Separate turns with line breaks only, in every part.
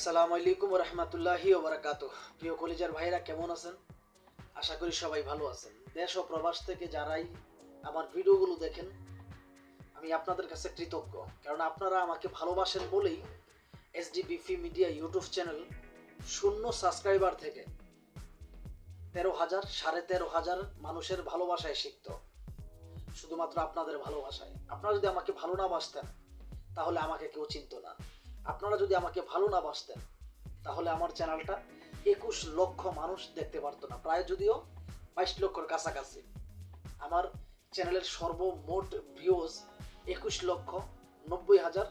আসসালামু আলাইকুম রহমতুল্লাহি ওবরাকাত প্রিয় কলেজের ভাইরা, কেমন আছেন? আশা করি সবাই ভালো আছেন। দেশ ও প্রবাস থেকে যারাই আমার ভিডিওগুলো দেখেন, আমি আপনাদের কাছে কৃতজ্ঞ। কারণ আপনারা আমাকে ভালোবাসেন বলেই এসডিবিফি মিডিয়া ইউটিউব চ্যানেল শূন্য সাবস্ক্রাইবার থেকে তেরো হাজার, সাড়ে তেরো হাজার মানুষের ভালোবাসায় শিখত শুধুমাত্র আপনাদের ভালোবাসায়। আপনারা যদি আমাকে ভালো না বাসতেন, তাহলে আমাকে কেউ চিনতো না। আপনারা যদি আমাকে ভালো না বাসতেন, তাহলে আমার চ্যানেলটা একুশ লক্ষ মানুষ দেখতে পারতো না। প্রায় যদিও বাইশ লক্ষর কাছাকাছি। আমার চ্যানেলের সর্বমোট ভিউজ একুশ লক্ষ নব্বই হাজার।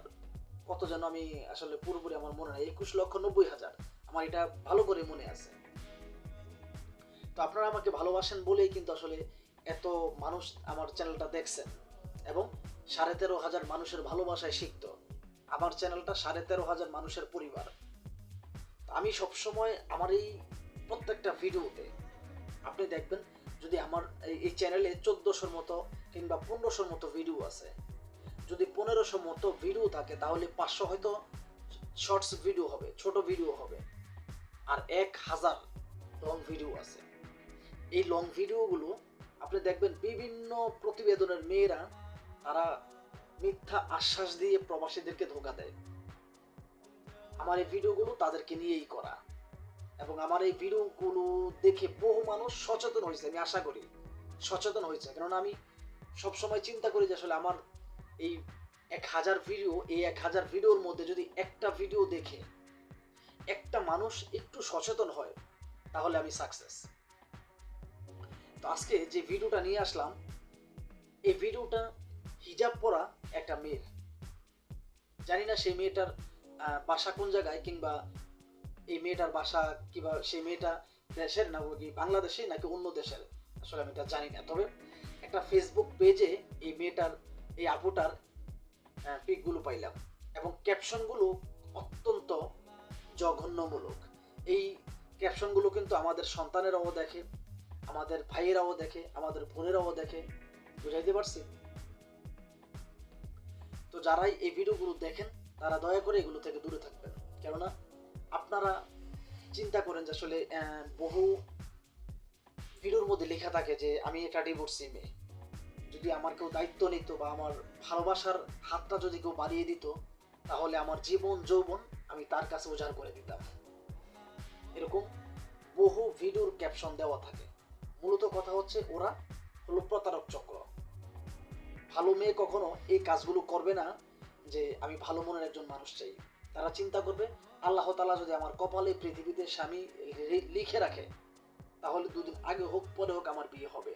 কত যেন আমি আসলে পুরোপুরি আমার মনে নেই। একুশ লক্ষ নব্বই হাজার। আমার এটা ভালো করে মনে আছে। তো আপনারা আমাকে ভালোবাসেন বলেই কিন্তু আসলে এত মানুষ আমার চ্যানেলটা দেখছেন এবং সাড়ে তেরো হাজার মানুষের ভালোবাসায় শিখত আমার চ্যানেলটা সাড়ে তেরো হাজার মানুষের পরিবার। আমি সবসময় আমার এই প্রত্যেকটা ভিডিওতে আপনি দেখবেন, যদি আমার এই চ্যানেলে চোদ্দোশোর মতো কিংবা পনেরোশোর মতো ভিডিও আছে, যদি পনেরোশো মতো ভিডিও থাকে, তাহলে পাঁচশো হয়তো শর্টস ভিডিও হবে, ছোট ভিডিও হবে, আর এক হাজার লং ভিডিও আছে। এই লং ভিডিওগুলো আপনি দেখবেন বিভিন্ন প্রতিবেদনের মেয়েরা তারা মিথ্যা আশ্বাস দিয়ে প্রবাসীদেরকে ধোকা দেয়। আমার এই ভিডিওগুলো তাদেরকে নিয়েই করা। এবং আমার এই ভিডিওগুলো দেখে বহু মানুষ সচেতন হয়েছে, আমি আশা করি। সচেতন হয়েছে কারণ আমি সবসময় চিন্তা করি যে আসলে আমার এই এক হাজার ভিডিও, এই এক হাজার ভিডিওর মধ্যে যদি একটা ভিডিও দেখে একটা মানুষ একটু সচেতন হয়, তাহলে আমি সাকসেস তো আজকে যে ভিডিওটা নিয়ে আসলাম, এই ভিডিওটা হিজাব পরা একটা মেয়ের জানি না সেই মেয়েটার বাসা কোন জায়গায় কিংবা এই মেয়েটার বাসা কিংবা সেই মেয়েটা দেশের না বাংলাদেশে নাকি অন্য দেশের? আসলে আমি এটা জানি না। তবে একটা ফেসবুক পেজে এই মেয়েটার, এই আপুটার পিকগুলো পাইলাম এবং ক্যাপশনগুলো অত্যন্ত জঘন্যমূলক। এই ক্যাপশনগুলো কিন্তু আমাদের সন্তানেরাও দেখে, আমাদের ভাইয়েরাও দেখে, আমাদের বোনেরাও দেখে। বুঝাইতে পারছি? তো যারাই এই ভিডিওগুলো দেখেন, তারা দয়া করে এগুলো থেকে দূরে থাকবেন। কেননা আপনারা চিন্তা করেন যে আসলে বহু ভিডিওর মধ্যে লেখা থাকে যে আমি এটা ডিভোর্সি মেয়ে। যদি আমার কেউ দায়িত্ব নিত বা আমার ভালোবাসার হাতটা যদি কেউ বাড়িয়ে দিত, তাহলে আমার জীবন যৌবন আমি তার কাছে উজাড় করে দিতাম। এরকম বহু ভিডিওর ক্যাপশন দেওয়া থাকে। মূলত কথা হচ্ছে, ওরা হলো প্রতারক চক্র। ভালো মেয়ে কখনো এই কাজগুলো করবে না যে আমি ভালো মনের একজন মানুষ চাই। তারা চিন্তা করবে, আল্লাহ তালা যদি আমার কপালে পৃথিবীতে স্বামী লিখে রাখে, তাহলে দুদিন আগে হোক, পরে হোক আমার বিয়ে হবে।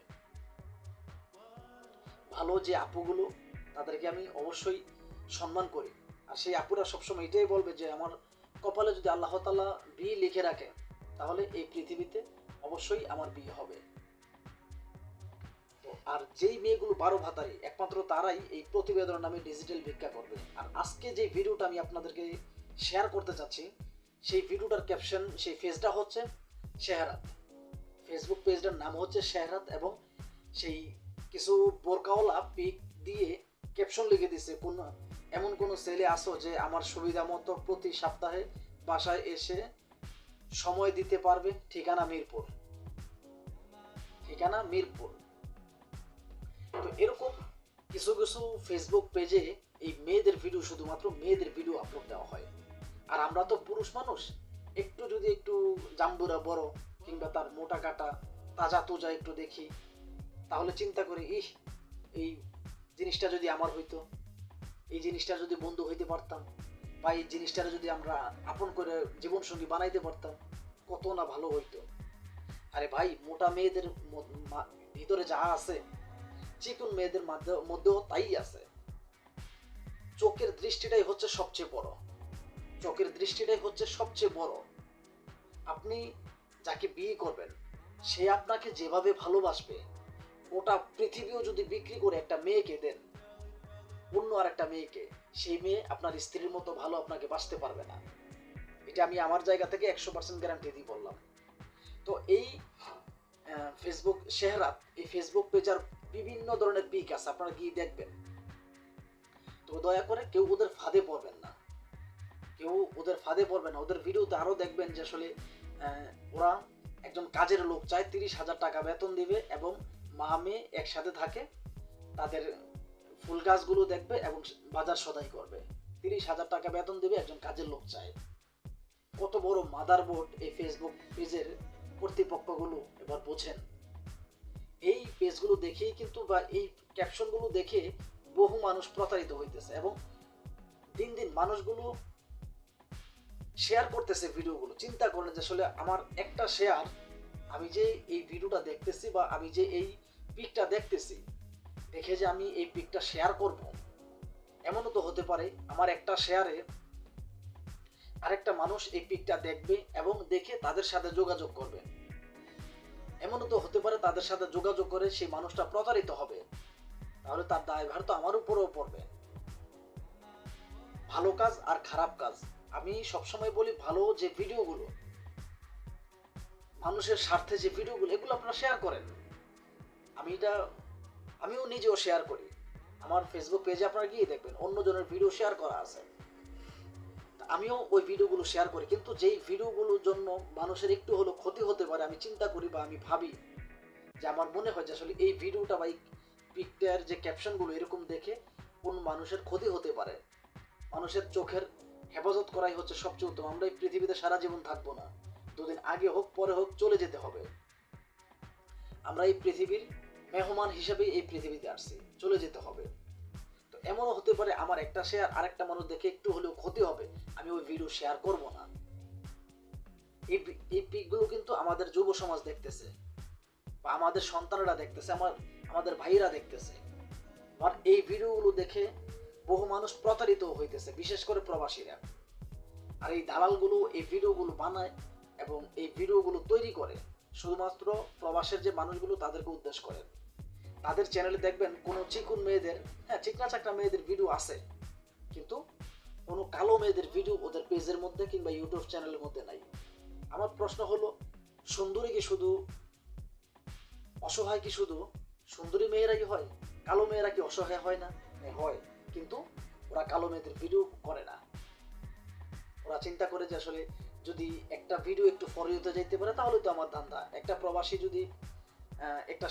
ভালো যে আপুগুলো, তাদেরকে আমি অবশ্যই সম্মান করি। আর সেই আপুরা সবসময় এটাই বলবে যে, আমার কপালে যদি আল্লাহ তালা বিয়ে লিখে রাখে, তাহলে এই পৃথিবীতে অবশ্যই আমার বিয়ে হবে। আর যেই মেয়েগুলো বারো ভাতারি, একমাত্র তারাই এই প্রতিবেদন নামে ডিজিটাল ভিক্ষা করবে। আর আজকে যে ভিডিওটা আমি আপনাদেরকে শেয়ার করতে চাচ্ছি, সেই ভিডিওটার ক্যাপশন সেই ফেজটা হচ্ছে শেহরাত। ফেসবুক পেজটার নাম হচ্ছে শেহরাত এবং সেই কিছু বোরকাওয়ালা পিক দিয়ে ক্যাপশন লিখে দিছে, কোন এমন কোনো ছেলে আসো যে আমার সুবিধা মতো প্রতি সপ্তাহে বাসায় এসে সময় দিতে পারবে, ঠিকানা মিরপুর। ঠিকানা মিরপুর। তো এরকম কিছু কিছু ফেসবুক পেজে এই মেয়েদের ভিডিও শুধুমাত্র মেয়েদের ভিডিও আপলোড দেওয়া হয়। আর আমরা তো পুরুষ মানুষ, একটু যদি একটু জাম্বুরা বড় কিংবা তার মোটা কাটা, তাজা তোজা একটু দেখি, তাহলে চিন্তা করি ইহ এই জিনিসটা যদি আমার হইতো, এই জিনিসটা যদি বন্ধু হইতে পারতাম বা এই জিনিসটা যদি আমরা আপন করে জীবনসঙ্গী বানাইতে পারতাম, কত না ভালো হইতো। আরে ভাই, মোটা মেয়েদের ভিতরে যা আছে চিকুন মেয়েদের মধ্যেও তাই আছে। চোখের দৃষ্টিটাই হচ্ছে সবচেয়ে বড়। চোখের দৃষ্টিটাই হচ্ছে সবচেয়ে বড়। আপনি যাকে বিয়ে করবেন, সে আপনাকে যেভাবে ভালোবাসবে ওটা পৃথিবীও যদি বিক্রি করে একটা মেয়েকে দেন, অন্য আর একটা মেয়েকে, সেই মেয়ে আপনার স্ত্রীর মতো ভালো আপনাকে বাঁচতে পারবে না। এটা আমি আমার জায়গা থেকে একশো পার্সেন্ট গ্যারান্টি দিয়ে বললাম। তো এই ফেসবুক শেহরাত, এই ফেসবুক পেজার বিভিন্ন ধরনের পিক আছে, আপনারা গিয়ে দেখবেন। তো দয়া করে কেউ ওদের ফাঁদে পড়বেন না। কেউ ওদের ফাঁদে পড়বে না। ওদের ভিডিওতে আরও দেখবেন যে আসলে ওরা একজন কাজের লোক চায়, তিরিশ হাজার টাকা বেতন দিবে এবং মা মেয়ে একসাথে থাকে, তাদের ফুল গাছগুলো দেখবে এবং বাজার সদাই করবে। তিরিশ হাজার টাকা বেতন দিবে একজন কাজের লোক চায়। কত বড় মাদার বোর্ড এই ফেসবুক পেজের কর্তৃপক্ষগুলো এবার বোঝেন। এই পেজগুলো দেখেই কিন্তু বা এই ক্যাপশনগুলো দেখে বহু মানুষ প্রতারিত হইতেছে এবং দিন দিন মানুষগুলো শেয়ার করতেছে ভিডিওগুলো। চিন্তা করেন যে আসলে আমার একটা শেয়ার আমি যে এই ভিডিওটা দেখতেছি বা আমি যে এই পিকটা দেখতেছি, দেখে যে আমি এই পিকটা শেয়ার করব। এমনও তো হতে পারে আমার একটা শেয়ারে আরেকটা মানুষ এই পিকটা দেখবে এবং দেখে তাদের সাথে যোগাযোগ করবে। এমনও তো হতে পারে তাদের সাথে যোগাযোগ করে সেই মানুষটা প্রতারিত হবে। তাহলে তার দায়ভার তো আমার উপরেও পড়বে। ভালো কাজ আর খারাপ কাজ। আমি সবসময় বলি ভালো যে ভিডিওগুলো, মানুষের স্বার্থে যে ভিডিওগুলো, এগুলো আপনারা শেয়ার করেন। আমি এটা, আমিও নিজেও শেয়ার করি। আমার ফেসবুক পেজে আপনারা গিয়ে দেখবেন, অন্যজনের ভিডিও শেয়ার করা আছে। আমিও ওই ভিডিওগুলো শেয়ার করি। কিন্তু যেই ভিডিওগুলোর জন্য মানুষের একটু হলেও ক্ষতি হতে পারে, আমি চিন্তা করি বা আমি ভাবি যে আমার মনে হয় যে আসলে এই ভিডিওটা বা এই পিকটার যে ক্যাপশনগুলো এরকম দেখে কোন মানুষের ক্ষতি হতে পারে। মানুষের চোখের হেফাজত করাই হচ্ছে সবচেয়ে উত্তম। আমরা এই পৃথিবীতে সারা জীবন থাকব না। দুদিন আগে হোক, পরে হোক, চলে যেতে হবে। আমরা এই পৃথিবীর মেহমান হিসেবে এই পৃথিবীতে আসছি। চলে যেতে হবে। এমনও হতে পারে আমার একটা শেয়ার আরেকটা মানুষ দেখে একটু হলেও ক্ষতি হবে। আমি ওই ভিডিও শেয়ার করব না। এই পিকগুলো কিন্তু আমাদের যুব সমাজ দেখতেছে। বা আমাদের সন্তানেরা দেখতেছে, আমার, আমাদের ভাইয়েরা দেখতেছে। আর এই ভিডিওগুলো দেখে বহু মানুষ প্রতারিত হইতেছে, বিশেষ করে প্রবাসীরা। আর এই দালালগুলো এই ভিডিওগুলো বানায় এবং এই ভিডিওগুলো তৈরি করে। শুধুমাত্র প্রবাসের যে মানুষগুলো, তাদেরকে উদ্দেশ্য করে। তাদের চ্যানেলে দেখবেন কোনো চিকুন মেয়েদের হ্যাঁ চিকনা চাকনা মেয়েদের ভিডিও আছে কিন্তু কোনো কালো মেয়েদের ভিডিও ওদের পেজের মধ্যে কিংবা ইউটিউব চ্যানেলের মধ্যে নাই। আমার প্রশ্ন হলো সুন্দরী কি শুধু অসহায় কি শুধু সুন্দরী মেয়েরা কি হয়? কালো মেয়েরা কি অসহায় হয় না? হ্যাঁ, হয় কিন্তু ওরা কালো মেয়েদের ভিডিও করে না। ওরা চিন্তা করে যে আসলে যদি একটা ভিডিও একটু ফরিতে যাইতে পারে তাহলে তো আমার ধান্দা। একটা প্রবাসী যদি একটা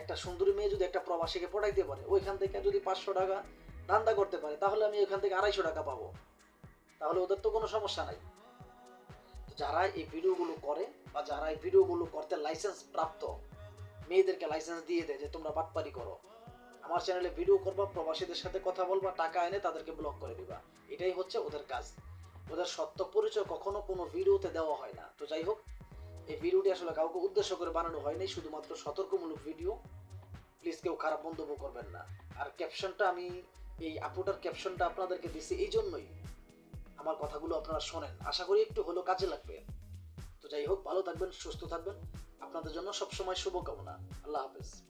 একটা সুন্দরী মেয়ে যদি একটা প্রবাসীকে পড়াইতে পারে, ওইখান থেকে যদি পাঁচশো টাকা ধান্দা করতে পারে, তাহলে আমি ওইখান থেকে আড়াইশো টাকা পাবো। তাহলে ওদের তো কোনো সমস্যা নাই। যারা এই ভিডিওগুলো করে বা যারা এই ভিডিওগুলো করতে লাইসেন্স প্রাপ্ত, মেয়েদেরকে লাইসেন্স দিয়ে দেয় যে তোমরা বাটপারি করো, আমার চ্যানেলে ভিডিও করবা, প্রবাসীদের সাথে কথা বলবা, টাকা এনে তাদেরকে ব্লক করে দিবা। এটাই হচ্ছে ওদের কাজ। ওদের সত্য পরিচয় কখনো কোনো ভিডিওতে দেওয়া হয় না। তো যাই হোক এই ভিডিওটি আসলে কাউকে উদ্দেশ্য করে বানানো হয়নি, শুধুমাত্র সতর্কমূলক ভিডিও। প্লিজ কেউ খারাপ মন্তব্য করবেন না। আর ক্যাপশনটা আমি, এই আপুটার ক্যাপশনটা আপনাদেরকে দিছি এই জন্যই। আমার কথাগুলো আপনারা শোনেন। আশা করি একটু হলেও কাজে লাগবে। তো যাই হোক, ভালো থাকবেন, সুস্থ থাকবেন। আপনাদের জন্য সবসময় শুভকামনা। আল্লাহ হাফেজ।